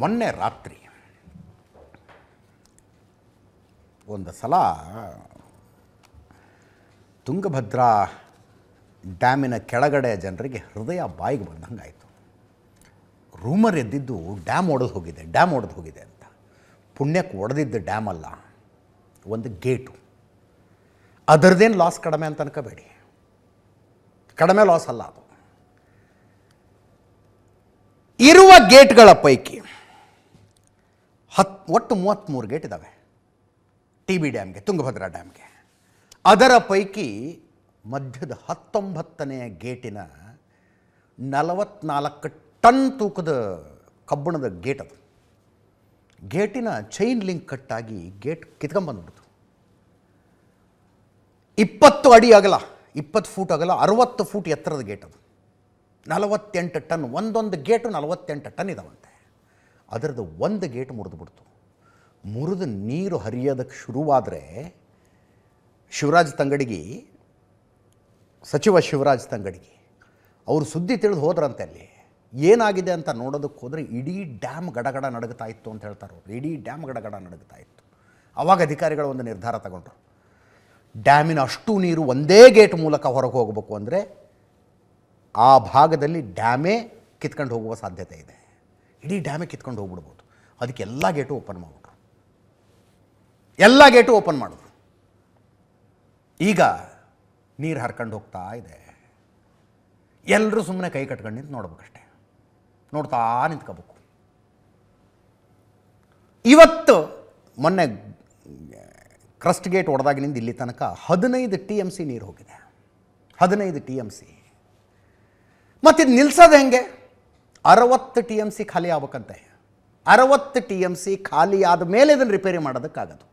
ಮೊನ್ನೆ ರಾತ್ರಿ ಒಂದು ಸಲ ತುಂಗಭದ್ರಾ ಡ್ಯಾಮಿನ ಕೆಳಗಡೆ ಜನರಿಗೆ ಹೃದಯ ಬಾಯಿಗೆ ಬಂದಂಗಾಯಿತು. ರೂಮರ್ ಎದ್ದಿದ್ದು ಡ್ಯಾಮ್ ಒಡೆದು ಹೋಗಿದೆ, ಡ್ಯಾಮ್ ಒಡೆದು ಹೋಗಿದೆ ಅಂತ. ಪುಣ್ಯಕ್ಕೆ ಒಡೆದಿದ್ದು ಡ್ಯಾಮ್ ಅಲ್ಲ, ಒಂದು ಗೇಟು. ಅದರದ್ದೇನು ಲಾಸ್ ಕಡಿಮೆ ಅಂತ ಅನ್ಕೋಬೇಡಿ. ಕಡಿಮೆ ಲಾಸ್ ಅಲ್ಲ ಅದು. ಇರುವ ಗೇಟ್ಗಳ ಪೈಕಿ ಹತ್, ಒಟ್ಟು ಮೂವತ್ತ್ಮೂರು ಗೇಟ್ ಇದ್ದಾವೆ ಟಿ ಬಿ ಡ್ಯಾಮ್ಗೆ, ತುಂಗಭದ್ರಾ ಡ್ಯಾಮ್ಗೆ. ಅದರ ಪೈಕಿ ಮಧ್ಯದ ಹತ್ತೊಂಬತ್ತನೆಯ ಗೇಟಿನ ನಲವತ್ನಾಲ್ಕು ಟನ್ ತೂಕದ ಕಬ್ಬಣದ ಗೇಟ್ ಅದು. ಗೇಟಿನ ಚೈನ್ ಲಿಂಕ್ ಕಟ್ಟಾಗಿ ಗೇಟ್ ಕಿತ್ಕೊಂಬಂದ್ಬಿಡ್ತು ಇಪ್ಪತ್ತು ಅಡಿ ಆಗಲ್ಲ ಇಪ್ಪತ್ತು ಫೂಟ್ ಆಗಲ್ಲ ಅರವತ್ತು ಫೂಟ್ ಎತ್ತರದ ಗೇಟ್ ಅದು. ನಲವತ್ತೆಂಟು ಟನ್, ಒಂದೊಂದು ಗೇಟು ನಲವತ್ತೆಂಟು ಟನ್ ಇದಾವಂತೆ. ಅದರದ್ದು ಒಂದು ಗೇಟ್ ಮುರಿದು ಬಿಡ್ತು. ಮುರಿದು ನೀರು ಹರಿಯೋದಕ್ಕೆ ಶುರುವಾದರೆ ಶಿವರಾಜ್ ತಂಗಡಿಗಿ, ಸಚಿವ ಶಿವರಾಜ್ ತಂಗಡಿಗಿ ಅವರು ಸುದ್ದಿ ತಿಳಿದು ಹೋದ್ರಂತೆ ಅಲ್ಲಿ. ಏನಾಗಿದೆ ಅಂತ ನೋಡೋದಕ್ಕೆ ಹೋದರೆ ಇಡೀ ಡ್ಯಾಮ್ ಗಡಗಡ ನಡಗುತ್ತಾ ಇತ್ತು ಅಂತ ಹೇಳ್ತಾರೆ ಅವರು. ಇಡೀ ಡ್ಯಾಮ್ ಗಡಗಡ ನಡುಗ್ತಾ ಇತ್ತು. ಆವಾಗ ಅಧಿಕಾರಿಗಳು ಒಂದು ನಿರ್ಧಾರ ತಗೊಂಡ್ರು. ಡ್ಯಾಮಿನ ಅಷ್ಟು ನೀರು ಒಂದೇ ಗೇಟ್ ಮೂಲಕ ಹೊರಗೆ ಹೋಗಬೇಕು ಅಂದರೆ ಆ ಭಾಗದಲ್ಲಿ ಡ್ಯಾಮೇ ಕಿತ್ಕೊಂಡು ಹೋಗುವ ಸಾಧ್ಯತೆ ಇದೆ. ಇಡೀ ಡ್ಯಾಮೇ ಕಿತ್ಕೊಂಡು ಹೋಗ್ಬಿಡ್ಬೋದು. ಅದಕ್ಕೆ ಎಲ್ಲ ಗೇಟು ಓಪನ್ ಮಾಡಿಬಿಟ್ರು. ಎಲ್ಲ ಗೇಟು ಓಪನ್ ಮಾಡಿದ್ರು. ಈಗ ನೀರು ಹರ್ಕೊಂಡು ಹೋಗ್ತಾ ಇದೆ. ಎಲ್ಲರೂ ಸುಮ್ಮನೆ ಕೈ ಕಟ್ಕೊಂಡು ನಿಂತು ನೋಡ್ಬೇಕಷ್ಟೆ. ನೋಡ್ತಾ ನಿಂತ್ಕೋಬೇಕು. ಇವತ್ತು ಮೊನ್ನೆ ಕ್ರಸ್ಟ್ ಗೇಟ್ ಹೊಡೆದಾಗಿನಿಂದ ಇಲ್ಲಿ ತನಕ ಹದಿನೈದು ಟಿ ಎಂ ಸಿ ನೀರು ಹೋಗಿದೆ. ಹದಿನೈದು ಟಿ ಎಂ ಸಿ ಮತ್ತಿದು ನಿಲ್ಸೋದು ಹೆಂಗೆ? ಅರವತ್ತು ಟಿ ಎಂ ಸಿ ಖಾಲಿ ಆಗ್ಬೇಕಂತೆ. ಅರವತ್ತು ಟಿ ಎಂ ಸಿ ಖಾಲಿ ಆದ ಮೇಲೆ ಇದನ್ನು ರಿಪೇರಿ ಮಾಡೋದಕ್ಕಾಗದು.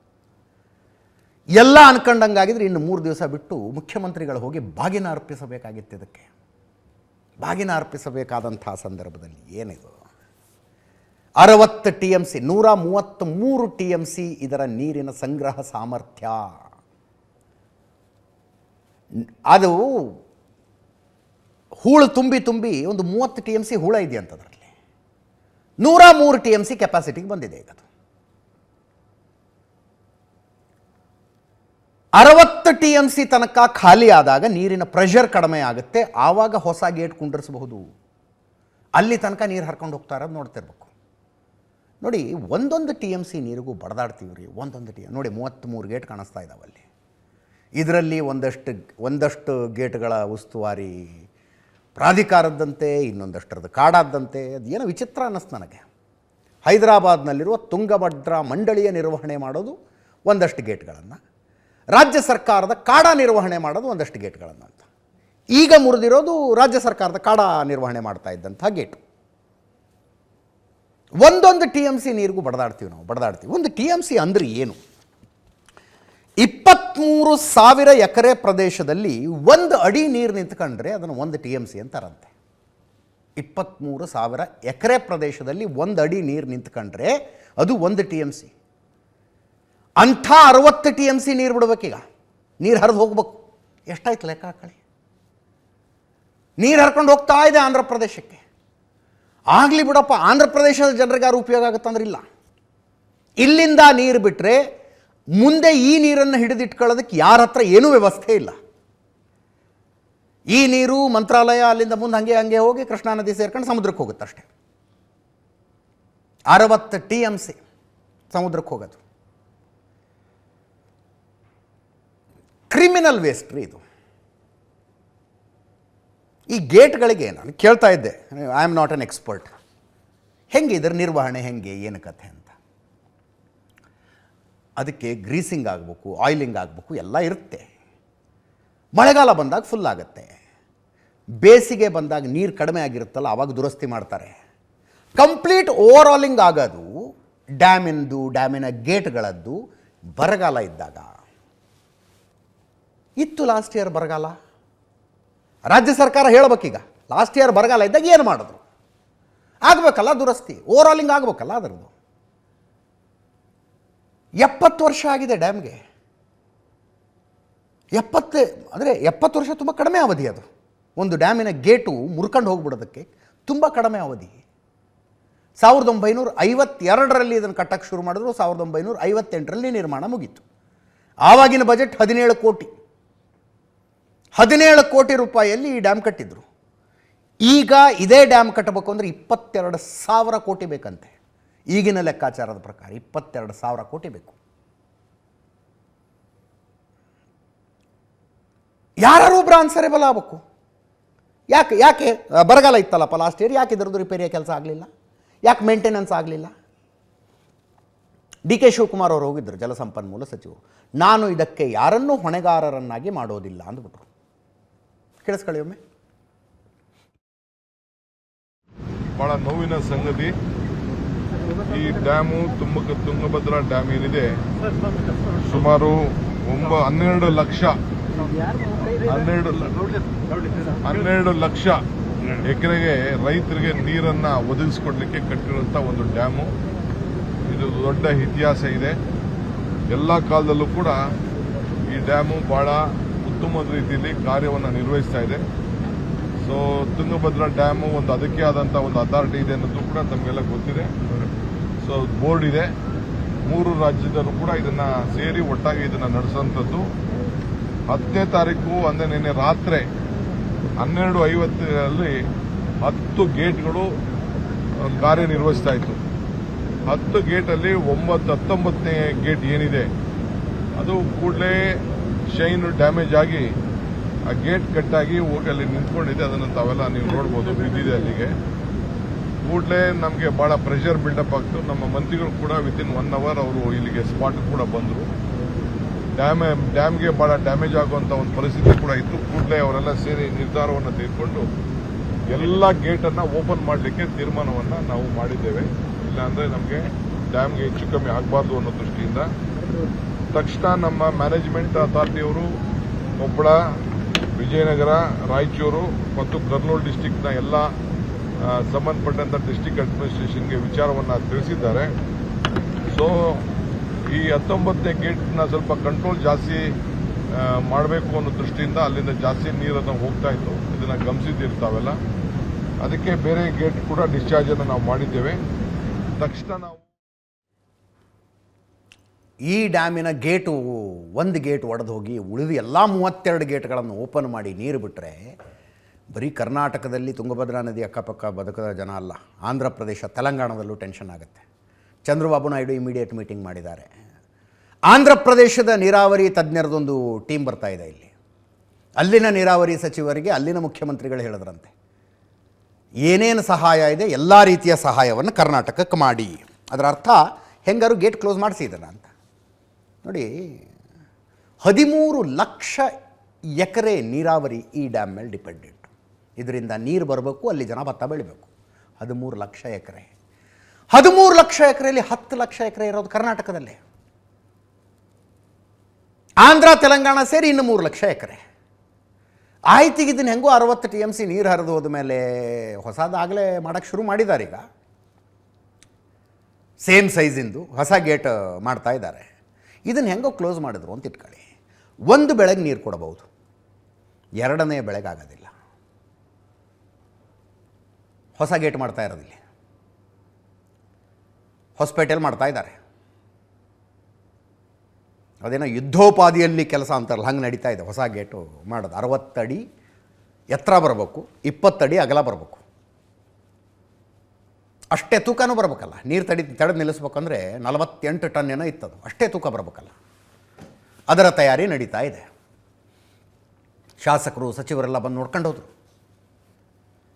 ಎಲ್ಲ ಅನ್ಕೊಂಡಂಗಾಗಿದ್ರೆ ಇನ್ನು ಮೂರು ದಿವಸ ಬಿಟ್ಟು ಮುಖ್ಯಮಂತ್ರಿಗಳು ಹೋಗಿ ಬಾಗಿನ ಅರ್ಪಿಸಬೇಕಾಗಿತ್ತು ಇದಕ್ಕೆ. ಬಾಗಿನ ಅರ್ಪಿಸಬೇಕಾದಂಥ ಸಂದರ್ಭದಲ್ಲಿ ಏನಿದು? ಅರವತ್ತು ಟಿ ಎಂ ಸಿ, ನೂರ ಮೂವತ್ತ್ ಮೂರು ಟಿ ಎಂ ಸಿ ಇದರ ನೀರಿನ ಸಂಗ್ರಹ ಸಾಮರ್ಥ್ಯ. ಅದು ಹೂಳು ತುಂಬಿ ತುಂಬಿ ಒಂದು ಮೂವತ್ತು ಟಿ ಎಂ ಸಿ ಹೂಳ ಇದೆಯಂತದ್ರಲ್ಲಿ ನೂರ ಮೂರು ಟಿ ಎಂ ಸಿ ಕೆಪಾಸಿಟಿಗೆ ಬಂದಿದೆ ಈಗ ಅದು. ಅರವತ್ತು ಟಿ ಎಂ ಸಿ ತನಕ ಖಾಲಿ ಆದಾಗ ನೀರಿನ ಪ್ರೆಷರ್ ಕಡಿಮೆ ಆಗುತ್ತೆ, ಆವಾಗ ಹೊಸ ಗೇಟ್ ಕುಂಡರಿಸಬಹುದು. ಅಲ್ಲಿ ತನಕ ನೀರು ಹರ್ಕೊಂಡು ಹೋಗ್ತಾ ಇರೋದು ನೋಡ್ತಿರ್ಬೇಕು. ನೋಡಿ, ಒಂದೊಂದು ಟಿ ಎಂ ಸಿ ನೀರಿಗೂ ಬಡದಾಡ್ತೀವಿ ರೀ, ಒಂದೊಂದು ಟಿ ನೋಡಿ, ಮೂವತ್ತ್ಮೂರು ಗೇಟ್ ಕಾಣಿಸ್ತಾ ಇದ್ದಾವೆ ಅಲ್ಲಿ ಇದರಲ್ಲಿ ಒಂದಷ್ಟು ಒಂದಷ್ಟು ಗೇಟ್ಗಳ ಉಸ್ತುವಾರಿ ಪ್ರಾಧಿಕಾರದ್ದಂತೆ, ಇನ್ನೊಂದಷ್ಟರದ್ದು ಕಾಡಾದ್ದಂತೆ, ಅದು ಏನೋ ವಿಚಿತ್ರ ಅನ್ನಿಸ್ತು ನನಗೆ. ಹೈದರಾಬಾದ್ನಲ್ಲಿರುವ ತುಂಗಭದ್ರಾ ಮಂಡಳಿಯ ನಿರ್ವಹಣೆ ಮಾಡೋದು ಒಂದಷ್ಟು ಗೇಟ್ಗಳನ್ನು. ರಾಜ್ಯ ಸರ್ಕಾರದ ಕಾಡ ನಿರ್ವಹಣೆ ಮಾಡೋದು ಒಂದಷ್ಟು ಗೇಟ್ಗಳನ್ನು ಅಂತ. ಈಗ ಮುರಿದಿರೋದು ರಾಜ್ಯ ಸರ್ಕಾರದ ಕಾಡ ನಿರ್ವಹಣೆ ಮಾಡ್ತಾ ಇದ್ದಂಥ ಗೇಟು. ಒಂದೊಂದು ಟಿ ಎಂ ಸಿ ನೀರಿಗೂ ಬಡದಾಡ್ತೀವಿ ನಾವು, ಬಡದಾಡ್ತೀವಿ. ಒಂದು ಟಿ ಎಂ ಸಿ ಅಂದರೆ ಏನು? ಇಪ್ಪತ್ತ್ಮೂರು ಸಾವಿರ ಎಕರೆ ಪ್ರದೇಶದಲ್ಲಿ ಒಂದು ಅಡಿ ನೀರು ನಿಂತ್ಕೊಂಡ್ರೆ ಅದನ್ನು ಒಂದು ಟಿ ಎಂ ಸಿ ಅಂತಾರಂತೆ. ಇಪ್ಪತ್ತ್ಮೂರು ಸಾವಿರ ಎಕರೆ ಪ್ರದೇಶದಲ್ಲಿ ಒಂದು ಅಡಿ ನೀರು ನಿಂತ್ಕೊಂಡ್ರೆ ಅದು ಒಂದು ಟಿ ಎಂ ಸಿ. ಅಂಥ ಅರವತ್ತು ಟಿ ಎಂ ಸಿ ನೀರು ಬಿಡ್ಬೇಕೀಗ. ನೀರು ಹರಿದು ಹೋಗ್ಬೇಕು. ಎಷ್ಟಾಯ್ತು ಲೆಕ್ಕ ಹಾಕೊಳ್ಳಿ. ನೀರು ಹರ್ಕೊಂಡು ಹೋಗ್ತಾ ಇದೆ ಆಂಧ್ರ ಪ್ರದೇಶಕ್ಕೆ. ಆಗಲಿ ಬಿಡಪ್ಪ, ಆಂಧ್ರ ಪ್ರದೇಶದ ಜನರಿಗಾರು ಉಪಯೋಗ ಆಗುತ್ತಂದ್ರೆ ಇಲ್ಲ. ಇಲ್ಲಿಂದ ನೀರು ಬಿಟ್ಟರೆ ಮುಂದೆ ಈ ನೀರನ್ನು ಹಿಡಿದಿಟ್ಕೊಳ್ಳೋದಕ್ಕೆ ಯಾರ ಹತ್ರ ಏನೂ ವ್ಯವಸ್ಥೆ ಇಲ್ಲ. ಈ ನೀರು ಮಂತ್ರಾಲಯ ಅಲ್ಲಿಂದ ಮುಂದೆ ಹಂಗೆ ಹಂಗೆ ಹೋಗಿ ಕೃಷ್ಣಾ ನದಿ ಸೇರ್ಕೊಂಡು ಸಮುದ್ರಕ್ಕೆ ಹೋಗುತ್ತಷ್ಟೆ ಅರವತ್ತು ಟಿ ಎಂ ಸಿ ಸಮುದ್ರಕ್ಕೆ ಹೋಗೋದು. ಕ್ರಿಮಿನಲ್ ವೇಸ್ಟ್ ರೀ ಇದು. ಈ ಗೇಟ್ಗಳಿಗೆ ನಾನು ಕೇಳ್ತಾ ಇದ್ದೆ, I am not an expert. ಹೆಂಗೆ ಇದರ ನಿರ್ವಹಣೆ, ಹೆಂಗೆ, ಏನು ಕಥೆ ಅಂತ. ಅದಕ್ಕೆ ಗ್ರೀಸಿಂಗ್ ಆಗಬೇಕು ಆಯಿಲಿಂಗ್ ಆಗಬೇಕು, ಎಲ್ಲ ಇರುತ್ತೆ. ಮಳೆಗಾಲ ಬಂದಾಗ ಫುಲ್ ಆಗುತ್ತೆ. ಬೇಸಿಗೆ ಬಂದಾಗ ನೀರು ಕಡಿಮೆ ಆಗಿರುತ್ತಲ್ಲ ಆವಾಗ ದುರಸ್ತಿ ಮಾಡ್ತಾರೆ. ಕಂಪ್ಲೀಟ್ ಓವರ್ ಆಲಿಂಗ್ ಆಗೋದು ಡ್ಯಾಮಿಂದು, ಡ್ಯಾಮಿನ ಗೇಟ್ಗಳದ್ದು ಬರಗಾಲ ಇದ್ದಾಗ. ಇತ್ತು ಲಾಸ್ಟ್ ಇಯರ್ ಬರಗಾಲ. ರಾಜ್ಯ ಸರ್ಕಾರ ಹೇಳಬೇಕೀಗ ಲಾಸ್ಟ್ ಇಯರ್ ಬರಗಾಲ ಇದ್ದಾಗ ಏನು ಮಾಡಿದ್ರು? ಆಗಬೇಕಲ್ಲ ದುರಸ್ತಿ ಓವರ್ ಆಲಿಂಗ್ ಆಗಬೇಕಲ್ಲ ಅದರದ್ದು. ಎಪ್ಪತ್ತು ವರ್ಷ ಆಗಿದೆ ಡ್ಯಾಮ್ಗೆ. ಎಪ್ಪತ್ತು, ಅಂದರೆ ಎಪ್ಪತ್ತು ವರ್ಷ ತುಂಬ ಕಡಿಮೆ ಅವಧಿ ಅದು. ಒಂದು ಡ್ಯಾಮಿನ ಗೇಟು ಮುರ್ಕೊಂಡು ಹೋಗ್ಬಿಡೋದಕ್ಕೆ ತುಂಬ ಕಡಿಮೆ ಅವಧಿ. ಸಾವಿರದ ಒಂಬೈನೂರ ಐವತ್ತೆರಡರಲ್ಲಿ ಇದನ್ನು ಕಟ್ಟಕ್ಕೆ ಶುರು ಮಾಡಿದ್ರು, ಸಾವಿರದ ಒಂಬೈನೂರ ಐವತ್ತೆಂಟರಲ್ಲಿ ನಿರ್ಮಾಣ ಮುಗೀತು. ಆವಾಗಿನ ಬಜೆಟ್ ಹದಿನೇಳು ಕೋಟಿ. ಹದಿನೇಳು ಕೋಟಿ ರೂಪಾಯಿಯಲ್ಲಿ ಈ ಡ್ಯಾಮ್ ಕಟ್ಟಿದ್ರು. ಈಗ ಇದೇ ಡ್ಯಾಮ್ ಕಟ್ಟಬೇಕು ಅಂದರೆ ಇಪ್ಪತ್ತೆರಡು ಸಾವಿರ ಕೋಟಿ ಬೇಕಂತೆ. ಈಗಿನ ಲೆಕ್ಕಾಚಾರದ ಪ್ರಕಾರ ಇಪ್ಪತ್ತೆರಡು ಸಾವಿರ ಕೋಟಿ ಬೇಕು. ಯಾರು ಒಬ್ಬರು ಆನ್ಸರೇಬಲ್ ಆಗಬೇಕು? ಯಾಕೆ ಯಾಕೆ ಬರಗಾಲ ಇತ್ತಲ್ಲಪ್ಪ ಲಾಸ್ಟ್ ಇಯರ್ ಯಾಕೆ ಇದರದ್ದು ರಿಪೇರಿಯ ಕೆಲಸ ಆಗಲಿಲ್ಲ? ಯಾಕೆ ಮೇಂಟೆನೆನ್ಸ್ ಆಗಲಿಲ್ಲ? ಡಿ ಕೆ ಶಿವಕುಮಾರ್ ಅವರು ಹೋಗಿದ್ದರು ಜಲಸಂಪನ್ಮೂಲ ಸಚಿವರು. ನಾನು ಇದಕ್ಕೆ ಯಾರನ್ನೂ ಹೊಣೆಗಾರರನ್ನಾಗಿ ಮಾಡೋದಿಲ್ಲ ಅಂದ್ಬಿಟ್ರು. ಕೇಳಿಸ್ಕೊಳ್ಳಿ ಒಮ್ಮೆ. ಭಾಳ ನೋವಿನ ಸಂಗತಿ. ಈ ಡ್ಯಾಮು ತುಂಬ ತುಂಗಭದ್ರಾ ಡ್ಯಾಮ್ ಏನಿದೆ, ಸುಮಾರು ಒಂಬ, ಹನ್ನೆರಡು ಲಕ್ಷ, ಹನ್ನೆರಡು ಹನ್ನೆರಡು ಲಕ್ಷ ಎಕರೆಗೆ ರೈತರಿಗೆ ನೀರನ್ನ ಒದಗಿಸಿಕೊಡ್ಲಿಕ್ಕೆ ಕಟ್ಟಿರುವಂತ ಒಂದು ಡ್ಯಾಮು. ಇದು ದೊಡ್ಡ ಇತಿಹಾಸ ಇದೆ. ಎಲ್ಲ ಕಾಲದಲ್ಲೂ ಕೂಡ ಈ ಡ್ಯಾಮು ಬಹಳ ಉತ್ತಮ ರೀತಿಯಲ್ಲಿ ಕಾರ್ಯವನ್ನು ನಿರ್ವಹಿಸ್ತಾ ಇದೆ. ಸೊ ತುಂಗಭದ್ರಾ ಡ್ಯಾಮು ಒಂದು ಅದಕ್ಕೆ ಆದಂಥ ಒಂದು ಅಥಾರಿಟಿ ಇದೆ ಅನ್ನೋದು ಕೂಡ ತಮಗೆಲ್ಲ ಗೊತ್ತಿದೆ. ಬೋರ್ಡ್ ಇದೆ. ಮೂರು ರಾಜ್ಯದಲ್ಲೂ ಕೂಡ ಇದನ್ನ ಸೇರಿ ಒಟ್ಟಾಗಿ ಇದನ್ನ ನಡೆಸುವಂಥದ್ದು. ಹತ್ತನೇ ತಾರೀಕು ಅಂದ್ರೆ ನಿನ್ನೆ ರಾತ್ರಿ ಹನ್ನೆರಡು ಐವತ್ತರಲ್ಲಿ ಹತ್ತು ಗೇಟ್ಗಳು ಕಾರ್ಯನಿರ್ವಹಿಸ್ತಾ ಇತ್ತು. ಹತ್ತು ಗೇಟಲ್ಲಿ ಒಂಬತ್ತು ಹತ್ತೊಂಬತ್ತನೇ ಗೇಟ್ ಏನಿದೆ, ಅದು ಕೂಡಲೇ ಶೈನ್ ಡ್ಯಾಮೇಜ್ ಆಗಿ ಆ ಗೇಟ್ ಕಟ್ಟಾಗಿ ಹೋಗಿ ಅಲ್ಲಿ ನಿಂತ್ಕೊಂಡಿದೆ. ಅದನ್ನು ತಾವೆಲ್ಲ ನೀವು ನೋಡ್ಬೋದು, ಬಿದ್ದಿದೆ ಅಲ್ಲಿಗೆ. ಕೂಡಲೇ ನಮಗೆ ಬಹಳ ಪ್ರೆಷರ್ ಬಿಲ್ಡಪ್ ಆಗ್ತು. ನಮ್ಮ ಮಂತ್ರಿಗಳು ಕೂಡ ವಿತ್ ಇನ್ ಒನ್ ಅವರ್ ಅವರು ಇಲ್ಲಿಗೆ ಸ್ಪಾಟ್ ಕೂಡ ಬಂದರು. ಡ್ಯಾಮ್ ಡ್ಯಾಮ್ಗೆ ಬಹಳ ಡ್ಯಾಮೇಜ್ ಆಗುವಂಥ ಒಂದು ಪರಿಸ್ಥಿತಿ ಕೂಡ ಇತ್ತು. ಕೂಡಲೇ ಅವರೆಲ್ಲ ಸೇರಿ ನಿರ್ಧಾರವನ್ನು ತೆಗೆದುಕೊಂಡು ಎಲ್ಲ ಗೇಟನ್ನು ಓಪನ್ ಮಾಡಲಿಕ್ಕೆ ತೀರ್ಮಾನವನ್ನು ನಾವು ಮಾಡಿದ್ದೇವೆ. ಇಲ್ಲಾಂದ್ರೆ ನಮಗೆ ಡ್ಯಾಮ್ಗೆ ಹೆಚ್ಚು ಕಮ್ಮಿ ಆಗಬಾರ್ದು ಅನ್ನೋ ದೃಷ್ಟಿಯಿಂದ. ತಕ್ಷಣ ನಮ್ಮ ಮ್ಯಾನೇಜ್ಮೆಂಟ್ ಅಥಾರಿಟಿಯವರು ಕೊಪ್ಪಳ, ವಿಜಯನಗರ, ರಾಯಚೂರು ಮತ್ತು ಕರ್ನೂಲ್ ಡಿಸ್ಟಿಕ್ನ ಎಲ್ಲ ಆ, ಸಂಬಂಧಪಟ್ಟಂತ ಡಿಸ್ಟಿಕ್ ಅಡ್ಮಿನಿಸ್ಟ್ರೇಷನ್ಗೆ ವಿಚಾರವನ್ನು ತಿಳಿಸಿದ್ದಾರೆ. ಸೊ ಈ ಹತ್ತೊಂಬತ್ತನೇ ಗೇಟ್ನ ಸ್ವಲ್ಪ ಕಂಟ್ರೋಲ್ ಜಾಸ್ತಿ ಮಾಡಬೇಕು ಅನ್ನೋ ದೃಷ್ಟಿಯಿಂದ ಅಲ್ಲಿಂದ ಜಾಸ್ತಿ ನೀರನ್ನು ಹೋಗ್ತಾ ಇತ್ತು. ಇದನ್ನ ಗಮನಿಸಿದ್ದಿರ್ತಾವೆಲ್ಲ ಅದಕ್ಕೆ ಬೇರೆ ಗೇಟ್ ಕೂಡ ಡಿಸ್ಚಾರ್ಜ್ ಅನ್ನು ನಾವು ಮಾಡಿದ್ದೇವೆ. ತಕ್ಷಣ ನಾವು ಈ ಡ್ಯಾಮಿನ ಗೇಟು ಒಂದು ಗೇಟ್ ಒಡೆದು ಹೋಗಿ ಉಳಿದು ಎಲ್ಲ ಮೂವತ್ತೆರಡು ಗೇಟ್ಗಳನ್ನು ಓಪನ್ ಮಾಡಿ ನೀರು ಬಿಟ್ಟರೆ ಬರೀ ಕರ್ನಾಟಕದಲ್ಲಿ ತುಂಗಭದ್ರಾ ನದಿ ಅಕ್ಕಪಕ್ಕ ಬದುಕದ ಜನ ಅಲ್ಲ. ಆಂಧ್ರ ಪ್ರದೇಶ, ತೆಲಂಗಾಣದಲ್ಲೂ ಟೆನ್ಷನ್ ಆಗುತ್ತೆ. ಚಂದ್ರಬಾಬು ನಾಯ್ಡು ಇಮಿಡಿಯೇಟ್ ಮೀಟಿಂಗ್ ಮಾಡಿದ್ದಾರೆ. ಆಂಧ್ರ ಪ್ರದೇಶದ ನೀರಾವರಿ ತಜ್ಞರದೊಂದು ಟೀಮ್ ಬರ್ತಾ ಇದೆ ಇಲ್ಲಿ. ಅಲ್ಲಿನ ನೀರಾವರಿ ಸಚಿವರಿಗೆ ಅಲ್ಲಿನ ಮುಖ್ಯಮಂತ್ರಿಗಳು ಹೇಳಿದ್ರಂತೆ. ಏನೇನು ಸಹಾಯ ಇದೆ, ಎಲ್ಲ ರೀತಿಯ ಸಹಾಯವನ್ನು ಕರ್ನಾಟಕಕ್ಕೆ ಮಾಡಿ. ಅದರ ಅರ್ಥ ಹೆಂಗಾರು ಗೇಟ್ ಕ್ಲೋಸ್ ಮಾಡಿಸಿದ್ದಾನ ಅಂತ. ನೋಡಿ, ಹದಿಮೂರು ಲಕ್ಷ ಎಕರೆ ನೀರಾವರಿ ಈ ಡ್ಯಾಮ್ ಮೇಲೆ ಡಿಪೆಂಡೆಂಟ್ ಇದರಿಂದ ನೀರು ಬರಬೇಕು, ಅಲ್ಲಿ ಜನ ಭತ್ತ ಬೆಳಿಬೇಕು. ಹದಿಮೂರು ಲಕ್ಷ ಎಕರೆ. ಹದಿಮೂರು ಲಕ್ಷ ಎಕರೆಯಲ್ಲಿ ಹತ್ತು ಲಕ್ಷ ಎಕರೆ ಇರೋದು ಕರ್ನಾಟಕದಲ್ಲೇ. ಆಂಧ್ರ, ತೆಲಂಗಾಣ ಸೇರಿ ಇನ್ನು ಮೂರು ಲಕ್ಷ ಎಕರೆ. ಆಯ್ತು ಇದನ್ನ ಹೆಂಗೋ ಅರವತ್ತು ಟಿ ಎಂ ಸಿ ನೀರು ಹರಿದು ಹೋದ್ಮೇಲೆ ಹೊಸದಾಗಲೇ ಮಾಡೋಕ್ಕೆ ಶುರು ಮಾಡಿದ್ದಾರೆ ಈಗ. ಸೇಮ್ ಸೈಜಿಂದು ಹೊಸ ಗೇಟ್ ಮಾಡ್ತಾ ಇದ್ದಾರೆ. ಇದನ್ನು ಹೆಂಗೋ ಕ್ಲೋಸ್ ಮಾಡಿದ್ರು ಅಂತ ಇಟ್ಕೊಳ್ಳಿ. ಒಂದು ಬೆಳೆಗೆ ನೀರು ಕೊಡಬಹುದು. ಎರಡನೇ ಬೆಳೆಗೆ ಹೊಸ ಗೇಟ್ ಮಾಡ್ತಾ ಇರೋದಿಲ್ಲ ಹೊಸಪೇಟೆಯಲ್ಲಿ ಮಾಡ್ತಾ ಇದ್ದಾರೆ. ಅದೇನೋ ಯುದ್ಧೋಪಾದಿಯಲ್ಲಿ ಕೆಲಸ ಅಂತಾರಲ್ಲ, ಹಂಗೆ ನಡೀತಾ ಇದೆ. ಹೊಸ ಗೇಟು ಮಾಡೋದು. ಅರವತ್ತಡಿ ಎತ್ತರ ಬರಬೇಕು ಇಪ್ಪತ್ತಡಿ ಅಗಲ ಬರಬೇಕು. ಅಷ್ಟೇ ತೂಕನೂ ಬರಬೇಕಲ್ಲ. ನೀರು ತಡಿ, ತಡೆದು ನಿಲ್ಲಿಸ್ಬೇಕಂದ್ರೆ ನಲವತ್ತೆಂಟು ಟನ್ ಏನೋ ಇತ್ತದು. ಅಷ್ಟೇ ತೂಕ ಬರಬೇಕಲ್ಲ. ಅದರ ತಯಾರಿ ನಡೀತಾ ಇದೆ. ಶಾಸಕರು, ಸಚಿವರೆಲ್ಲ ಬಂದು ನೋಡ್ಕೊಂಡು ಹೋದ್ರು.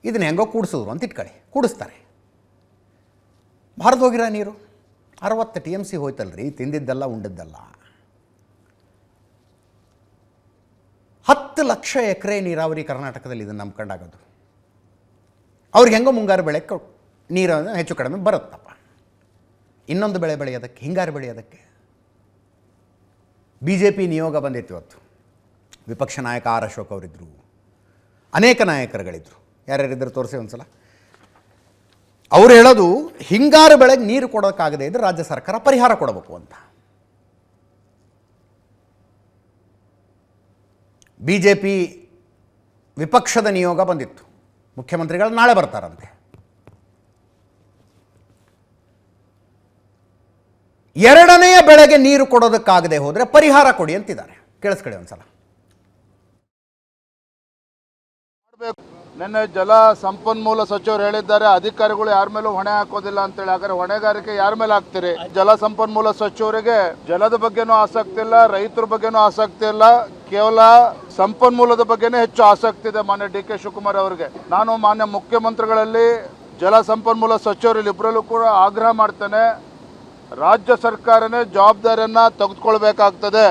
ಇದನ್ನ ಹೆಂಗೋ ಕೂಡಿಸಿದ್ರು ಅಂತ ಇಟ್ಕೊಳ್ಳಿ. ಕೂಡಿಸ್ತಾರೆ. ಹೋಗಿರೋ ನೀರು? ಅರವತ್ತು ಟಿ ಎಂ ಸಿ ಹೋಯ್ತಲ್ರಿ, ತಿಂದಿದ್ದಲ್ಲ, ಉಂಡಿದ್ದಲ್ಲ. ಹತ್ತು ಲಕ್ಷ ಎಕರೆ ನೀರಾವರಿ ಕರ್ನಾಟಕದಲ್ಲಿ ಇದನ್ನು ನಂಬ್ಕೊಂಡಾಗೋದು. ಅವ್ರಿಗೆ ಹೆಂಗೋ ಮುಂಗಾರು ಬೆಳೆ ಕೊ, ನೀರು ಹೆಚ್ಚು ಕಡಿಮೆ ಬರುತ್ತಪ್ಪ. ಇನ್ನೊಂದು ಬೆಳೆ ಬೆಳೆಯೋದಕ್ಕೆ, ಹಿಂಗಾರು ಬೆಳೆಯೋದಕ್ಕೆ. ಬಿ ಜೆ ಪಿ ನಿಯೋಗ ಬಂದಿತ್ತು ಇವತ್ತು. ವಿಪಕ್ಷ ನಾಯಕ ಆರ್ ಅಶೋಕ್ ಅವರಿದ್ದರು ಅನೇಕ ನಾಯಕರುಗಳಿದ್ದರು ಯಾರ್ಯಾರಿದ್ದರು ತೋರಿಸಿ ಒಂದ್ಸಲ. ಅವ್ರು ಹೇಳೋದು, ಹಿಂಗಾರು ಬೆಳೆಗೆ ನೀರು ಕೊಡೋಕ್ಕಾಗದೇ ಇದ್ರೆ ರಾಜ್ಯ ಸರ್ಕಾರ ಪರಿಹಾರ ಕೊಡಬೇಕು ಅಂತ. ಬಿ ಜೆ ಪಿ ವಿಪಕ್ಷದ ನಿಯೋಗ ಬಂದಿತ್ತು. ಮುಖ್ಯಮಂತ್ರಿಗಳು ನಾಳೆ ಬರ್ತಾರಂತೆ. ಎರಡನೆಯ ಬೆಳೆಗೆ ನೀರು ಕೊಡೋದಕ್ಕಾಗದೆ ಹೋದರೆ ಪರಿಹಾರ ಕೊಡಿ ಅಂತಿದ್ದಾರೆ. ಕೇಳಿಸ್ಕೊಳ್ಳಿ ಒಂದ್ಸಲ. ನಿನ್ನೆ ಜಲ ಸಂಪನ್ಮೂಲ ಸಚಿವರು ಹೇಳಿದ್ದಾರೆ, ಅಧಿಕಾರಿಗಳು ಯಾರ ಮೇಲೂ ಹೊಣೆ ಹಾಕೋದಿಲ್ಲ ಅಂತೇಳಿ. ಹಾಗಾದ್ರೆ ಹೊಣೆಗಾರಿಕೆ ಯಾರ ಮೇಲೆ ಹಾಕ್ತೀರಿ? ಜಲ ಸಂಪನ್ಮೂಲ ಸಚಿವರಿಗೆ ಜಲದ ಬಗ್ಗೆನೂ ಆಸಕ್ತಿ ಇಲ್ಲ, ರೈತರ ಬಗ್ಗೆನೂ ಆಸಕ್ತಿ ಇಲ್ಲ, ಕೇವಲ ಸಂಪನ್ಮೂಲದ ಬಗ್ಗೆನೇ ಹೆಚ್ಚು ಆಸಕ್ತಿ ಇದೆ ಮಾನ್ಯ ಡಿ ಕೆ ಶಿವಕುಮಾರ್ ಅವರಿಗೆ. ನಾನು ಮಾನ್ಯ ಮುಖ್ಯಮಂತ್ರಿಗಳಲ್ಲಿ ಜಲ ಸಂಪನ್ಮೂಲ ಸಚಿವರು ಇಬ್ಬರಲ್ಲೂ ಕೂಡ ಆಗ್ರಹ ಮಾಡ್ತೇನೆ. ರಾಜ್ಯ ಸರ್ಕಾರನೇ ಜವಾಬ್ದಾರಿಯನ್ನು ತೆಗೆದುಕೊಳ್ಬೇಕಾಗ್ತದೆ.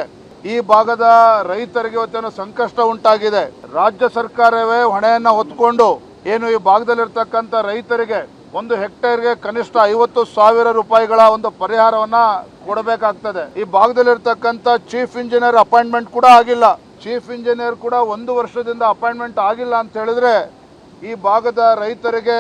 ಈ ಭಾಗದ ರೈತರಿಗೆ ಇವತ್ತೇನು ಸಂಕಷ್ಟ ಉಂಟಾಗಿದೆ. ರಾಜ್ಯ ಸರ್ಕಾರವೇ ಹೊಣೆಯನ್ನ ಹೊತ್ಕೊಂಡು ಏನು ಈ ಭಾಗದಲ್ಲಿರ್ತಕ್ಕಂಥ ರೈತರಿಗೆ ಒಂದು ಹೆಕ್ಟೇರ್ಗೆ ಕನಿಷ್ಠ ಐವತ್ತು ಸಾವಿರ ರೂಪಾಯಿಗಳ ಒಂದು ಪರಿಹಾರವನ್ನ ಕೊಡಬೇಕಾಗ್ತದೆ. ಈ ಭಾಗದಲ್ಲಿರ್ತಕ್ಕಂಥ ಚೀಫ್ ಇಂಜಿನಿಯರ್ ಅಪಾಯಿಂಟ್ಮೆಂಟ್ ಕೂಡ ಆಗಿಲ್ಲ. ಚೀಫ್ ಇಂಜಿನಿಯರ್ ಕೂಡ ಒಂದು ವರ್ಷದಿಂದ ಅಪಾಯಿಂಟ್ಮೆಂಟ್ ಆಗಿಲ್ಲ ಅಂತ ಹೇಳಿದ್ರೆ ಈ ಭಾಗದ ರೈತರಿಗೆ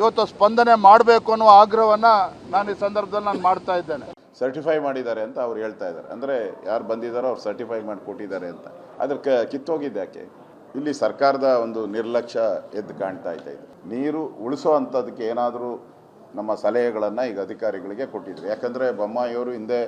ಇವತ್ತು ಸ್ಪಂದನೆ ಮಾಡಬೇಕು ಅನ್ನುವ ಆಗ್ರಹವನ್ನು ನಾನು ಈ ಸಂದರ್ಭದಲ್ಲಿ ನಾನು ಮಾಡ್ತಾ ಇದ್ದೇನೆ. ಸರ್ಟಿಫೈ ಮಾಡಿದ್ದಾರೆ ಅಂತ ಅವ್ರು ಹೇಳ್ತಾ ಇದ್ದಾರೆ. ಅಂದರೆ ಯಾರು ಬಂದಿದ್ದಾರೋ ಅವ್ರು ಸರ್ಟಿಫೈ ಮಾಡಿ ಕೊಟ್ಟಿದ್ದಾರೆ ಅಂತ. ಅದ್ರ ಕ ಕಿತ್ತೋಗಿದ್ದೆ ಯಾಕೆ? ಇಲ್ಲಿ ಸರ್ಕಾರದ ಒಂದು ನಿರ್ಲಕ್ಷ್ಯ ಎದ್ದು ಕಾಣ್ತಾ ಇದೆ. ನೀರು ಉಳಿಸೋ ಅಂಥದ್ದಕ್ಕೆ ಏನಾದರೂ ನಮ್ಮ ಸಲಹೆಗಳನ್ನು ಈಗ ಅಧಿಕಾರಿಗಳಿಗೆ ಕೊಟ್ಟಿದ್ರು. ಯಾಕಂದರೆ ಬೊಮ್ಮಾಯಿಯವರು ಹಿಂದೆ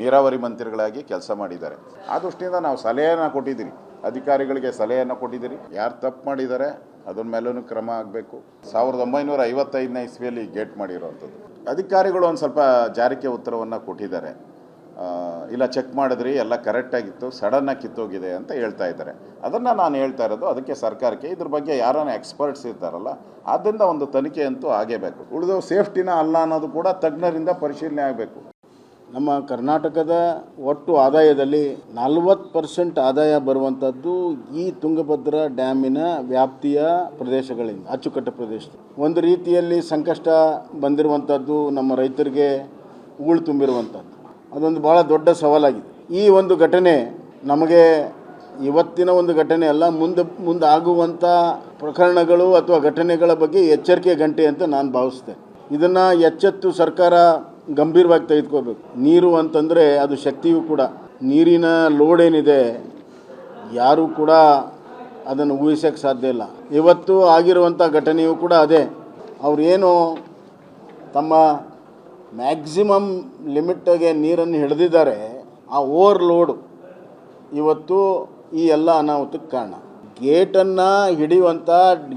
ನೀರಾವರಿ ಮಂತ್ರಿಗಳಾಗಿ ಕೆಲಸ ಮಾಡಿದ್ದಾರೆ. ಆ ದೃಷ್ಟಿಯಿಂದ ನಾವು ಸಲಹೆಯನ್ನು ಕೊಟ್ಟಿದ್ದೀರಿ. ಅಧಿಕಾರಿಗಳಿಗೆ ಸಲಹೆಯನ್ನು ಕೊಟ್ಟಿದ್ದೀರಿ. ಯಾರು ತಪ್ಪು ಮಾಡಿದ್ದಾರೆ ಅದ್ರ ಮೇಲೂ ಕ್ರಮ ಆಗಬೇಕು. ಸಾವಿರದ ಒಂಬೈನೂರ ಐವತ್ತೈದನೇ ಇಸ್ವಿಯಲ್ಲಿ ಗೇಟ್ ಮಾಡಿರೋವಂಥದ್ದು ಅಧಿಕಾರಿಗಳು ಒಂದು ಸ್ವಲ್ಪ ಜಾರಿಕೆ ಉತ್ತರವನ್ನು ಕೊಟ್ಟಿದ್ದಾರೆ. ಇಲ್ಲ, ಚೆಕ್ ಮಾಡಿದ್ರಿ, ಎಲ್ಲ ಕರೆಕ್ಟಾಗಿತ್ತು ಸಡನ್ನಾಗಿ ಕಿತ್ತೋಗಿದೆ ಅಂತ ಹೇಳ್ತಾ ಇದ್ದಾರೆ. ಅದನ್ನು ನಾನು ಹೇಳ್ತಾ ಇರೋದು, ಅದಕ್ಕೆ ಸರ್ಕಾರಕ್ಕೆ ಇದ್ರ ಬಗ್ಗೆ ಯಾರನ್ನ ಎಕ್ಸ್ಪರ್ಟ್ಸ್ ಇರ್ತಾರಲ್ಲ ಆದ್ದರಿಂದ ಒಂದು ತನಿಖೆ ಅಂತೂ ಆಗೇಬೇಕು. ಉಳಿದು ಸೇಫ್ಟಿನ ಅಲ್ಲ ಅನ್ನೋದು ಕೂಡ ತಜ್ಞರಿಂದ ಪರಿಶೀಲನೆ ಆಗಬೇಕು. ನಮ್ಮ ಕರ್ನಾಟಕದ ಒಟ್ಟು ಆದಾಯದಲ್ಲಿ ನಲ್ವತ್ತು ಪರ್ಸೆಂಟ್ ಆದಾಯ ಬರುವಂಥದ್ದು ಈ ತುಂಗಭದ್ರಾ ಡ್ಯಾಮಿನ ವ್ಯಾಪ್ತಿಯ ಪ್ರದೇಶಗಳಿಂದ, ಅಚ್ಚುಕಟ್ಟು ಪ್ರದೇಶ ಒಂದು ರೀತಿಯಲ್ಲಿ ಸಂಕಷ್ಟ ಬಂದಿರುವಂಥದ್ದು ನಮ್ಮ ರೈತರಿಗೆ ಉಗುಳು ತುಂಬಿರುವಂಥದ್ದು ಅದೊಂದು ಭಾಳ ದೊಡ್ಡ ಸವಾಲಾಗಿದೆ. ಈ ಒಂದು ಘಟನೆ ನಮಗೆ ಇವತ್ತಿನ ಒಂದು ಘಟನೆ ಅಲ್ಲ, ಮುಂದೆ ಮುಂದೆ ಆಗುವಂಥ ಪ್ರಕರಣಗಳು ಅಥವಾ ಘಟನೆಗಳ ಬಗ್ಗೆ ಎಚ್ಚರಿಕೆ ಗಂಟೆ ಅಂತ ನಾನು ಭಾವಿಸ್ತೇನೆ. ಇದನ್ನು ಎಚ್ಚೆತ್ತು ಸರ್ಕಾರ ಗಂಭೀರವಾಗಿ ತೆಗೆದುಕೋಬೇಕು ನೀರು ಅಂತಂದರೆ ಅದು ಶಕ್ತಿಯೂ ಕೂಡ. ನೀರಿನ ಲೋಡ್ ಏನಿದೆ, ಯಾರೂ ಕೂಡ ಅದನ್ನು ಊಹಿಸೋಕ್ಕೆ ಸಾಧ್ಯ ಇಲ್ಲ. ಇವತ್ತು ಆಗಿರುವಂಥ ಘಟನೆಯೂ ಕೂಡ ಅದೇ. ಅವ್ರೇನು ತಮ್ಮ ಮ್ಯಾಕ್ಸಿಮಮ್ ಲಿಮಿಟ್ಗೆ ನೀರನ್ನು ಹಿಡಿದಿದ್ದಾರೆ, ಆ ಓವರ್ಲೋಡು ಇವತ್ತು ಈ ಎಲ್ಲ ಅನಾಹುತಕ್ಕೆ ಕಾರಣ. ಗೇಟನ್ನು ಹಿಡಿಯುವಂಥ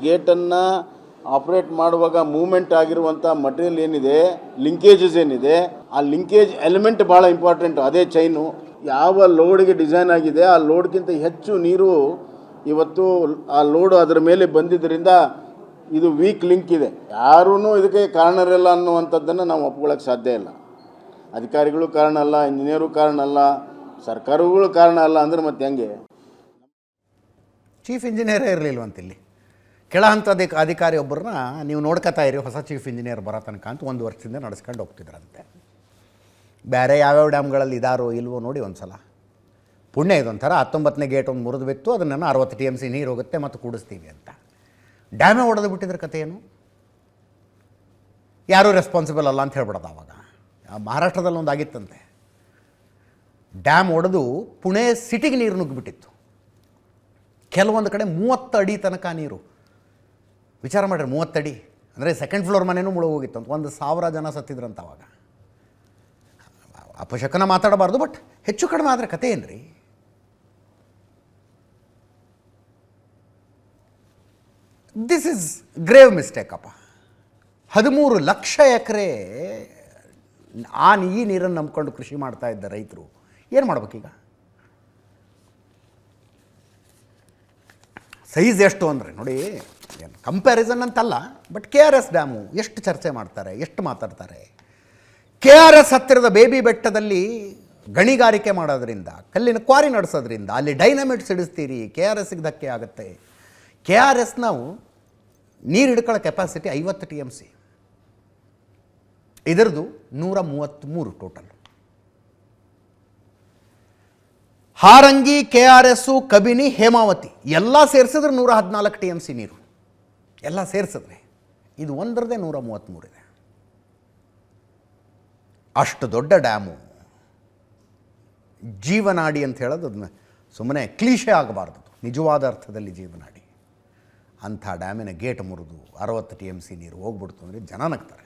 ಗೇಟನ್ನು ಆಪ್ರೇಟ್ ಮಾಡುವಾಗ ಮೂಮೆಂಟ್ ಆಗಿರುವಂಥ ಮಟೀರಿಯಲ್ ಏನಿದೆ ಲಿಂಕೇಜಸ್ ಏನಿದೆ, ಆ ಲಿಂಕೇಜ್ ಎಲಿಮೆಂಟ್ ಭಾಳ ಇಂಪಾರ್ಟೆಂಟ್ ಅದೇ ಚೈನು ಯಾವ ಲೋಡ್ಗೆ ಡಿಸೈನ್ ಆಗಿದೆ, ಆ ಲೋಡ್ಗಿಂತ ಹೆಚ್ಚು ನೀರು ಇವತ್ತು ಆ ಲೋಡ್ ಅದರ ಮೇಲೆ ಬಂದಿದ್ದರಿಂದ ಇದು ವೀಕ್ ಲಿಂಕ್ ಇದೆ. ಯಾರೂ ಇದಕ್ಕೆ ಕಾರಣರಿಲ್ಲ ಅನ್ನುವಂಥದ್ದನ್ನು ನಾವು ಒಪ್ಕೊಳ್ಳೋಕೆ ಸಾಧ್ಯ ಇಲ್ಲ. ಅಧಿಕಾರಿಗಳು ಕಾರಣ ಅಲ್ಲ ಇಂಜಿನಿಯರು ಕಾರಣ ಅಲ್ಲ, ಸರ್ಕಾರಗಳು ಕಾರಣ ಅಲ್ಲ ಅಂದ್ರೆ ಮತ್ತೆ ಹೆಂಗೆ? ಚೀಫ್ ಇಂಜಿನಿಯರೇ ಇರಲಿಲ್ವಂತ ಇಲ್ಲಿ ಕೆಳ ಹಂತದ ಅಧಿಕಾರಿ ಒಬ್ಬರನ್ನ ನೀವು ನೋಡ್ಕೊತಾ ಇರಿ, ಹೊಸ ಚೀಫ್ ಇಂಜಿನಿಯರ್ ಬರೋ ತನಕ ಅಂತ ಒಂದು ವರ್ಷದಿಂದ ನಡೆಸ್ಕೊಂಡು ಹೋಗ್ತಿದ್ರಂತೆ. ಬೇರೆ ಯಾವ್ಯಾವ ಡ್ಯಾಮ್ಗಳಲ್ಲಿ ಇದಾರೋ ಇಲ್ವೋ ನೋಡಿ ಒಂದು ಸಲ ಪುಣ್ಯ ಇದೊಂಥರ, ಹತ್ತೊಂಬತ್ತನೇ ಗೇಟ್ ಒಂದು ಮುರಿದು ಬಿತ್ತು ಅದನ್ನು ಅರವತ್ತು ಟಿ ಎಂ ಸಿ ನೀರು ಹೋಗುತ್ತೆ ಮತ್ತು ಕೂಡಿಸ್ತೀವಿ ಅಂತ. ಡ್ಯಾಮೇ ಹೊಡೆದು ಬಿಟ್ಟಿದ್ರ ಏನು? ಯಾರೂ ರೆಸ್ಪಾನ್ಸಿಬಲ್ ಅಲ್ಲ ಅಂತ ಹೇಳ್ಬಿಡೋದು ಆವಾಗ ಮಹಾರಾಷ್ಟ್ರದಲ್ಲಿ ಒಂದು ಆಗಿತ್ತಂತೆ. ಡ್ಯಾಮ್ ಒಡೆದು ಪುಣೆ ಸಿಟಿಗೆ ನೀರು ನುಗ್ಗಿಬಿಟ್ಟಿತ್ತು. ಕೆಲವೊಂದು ಕಡೆ ಮೂವತ್ತು ಅಡಿ ತನಕ ನೀರು. ವಿಚಾರ ಮಾಡಿರಿ, ಮೂವತ್ತಡಿ. ಅಂದರೆ ಸೆಕೆಂಡ್ ಫ್ಲೋರ್ ಮನೆಯೂ ಮುಳುಗೋಗಿತ್ತು ಅಂತ. ಒಂದು ಸಾವಿರ ಜನ ಸತ್ತಿದ್ರಂತ ಅವಾಗ. ಅಪಶಕನ ಮಾತಾಡಬಾರ್ದು ಬಟ್ ಹೆಚ್ಚು ಕಡಿಮೆ ಆದರೆ ಕತೆ ಏನ್ರಿ? ದಿಸ್ ಇಸ್ ಗ್ರೇವ್ ಮಿಸ್ಟೇಕ್ ಅಪ್ಪ. ಹದಿಮೂರು ಲಕ್ಷ ಎಕರೆ ಆ ಈ ನೀರನ್ನು ನಂಬ್ಕೊಂಡು ಕೃಷಿ ಮಾಡ್ತಾ ಇದ್ದ ರೈತರು. ಏನು ಮಾಡ್ಬೇಕೀಗ ಸೈಜ್ ಎಷ್ಟು ಅಂದರೆ, ನೋಡಿ. ಏನು ಕಂಪ್ಯಾರಿಸನ್ ಅಂತಲ್ಲ but K R S dam ಎಷ್ಟು ಚರ್ಚೆ ಮಾಡ್ತಾರೆ, ಎಷ್ಟು ಮಾತಾಡ್ತಾರೆ? ಕೆ ಆರ್ ಎಸ್ ಹತ್ತಿರದ ಬೇಬಿ ಬೆಟ್ಟದಲ್ಲಿ ಗಣಿಗಾರಿಕೆ ಮಾಡೋದ್ರಿಂದ, ಕಲ್ಲಿನ ಕ್ವಾರಿ ನಡೆಸೋದ್ರಿಂದ, ಅಲ್ಲಿ ಡೈನಮೈಟ್ ಸಿಡಿಸ್ತೀರಿ ಕೆ ಆರ್ ಎಸ್ಗೆ ಧಕ್ಕೆ ಆಗುತ್ತೆ. ಕೆ ಆರ್ ಎಸ್ ನಾವು ನೀರು ಹಿಡ್ಕೊಳ್ಳೋ ಕೆಪಾಸಿಟಿ ಐವತ್ತು ಟಿ ಎಂ ಸಿ ಇದರದು ನೂರ ಮೂವತ್ತ್ಮೂರು total Harangi K R S Kabini, Hemavathi, ಎಲ್ಲ ಸೇರಿಸಿದ್ರೆ ನೂರ ಹದಿನಾಲ್ಕು ಟಿ ಎಂ ಸಿ ನೀರು. ಎಲ್ಲ ಸೇರಿಸಿದ್ರೆ. ಇದು ಒಂದರದೇ ನೂರ ಮೂವತ್ತ್ಮೂರಿದೆ ಅಷ್ಟು ದೊಡ್ಡ ಡ್ಯಾಮು. ಜೀವನಾಡಿ ಅಂತ ಹೇಳೋದು ಅದನ್ನ ಸುಮ್ಮನೆ ಕ್ಲೀಶೆ ಆಗಬಾರ್ದು. ನಿಜವಾದ ಅರ್ಥದಲ್ಲಿ ಜೀವನಾಡಿ. ಅಂಥ ಡ್ಯಾಮಿನ ಗೇಟ್ ಮುರಿದು ಅರವತ್ತು ಟಿ ಎಂ ಸಿ ನೀರು ಹೋಗ್ಬಿಡ್ತು ಅಂದರೆ ಜನ ನಗ್ತಾರೆ.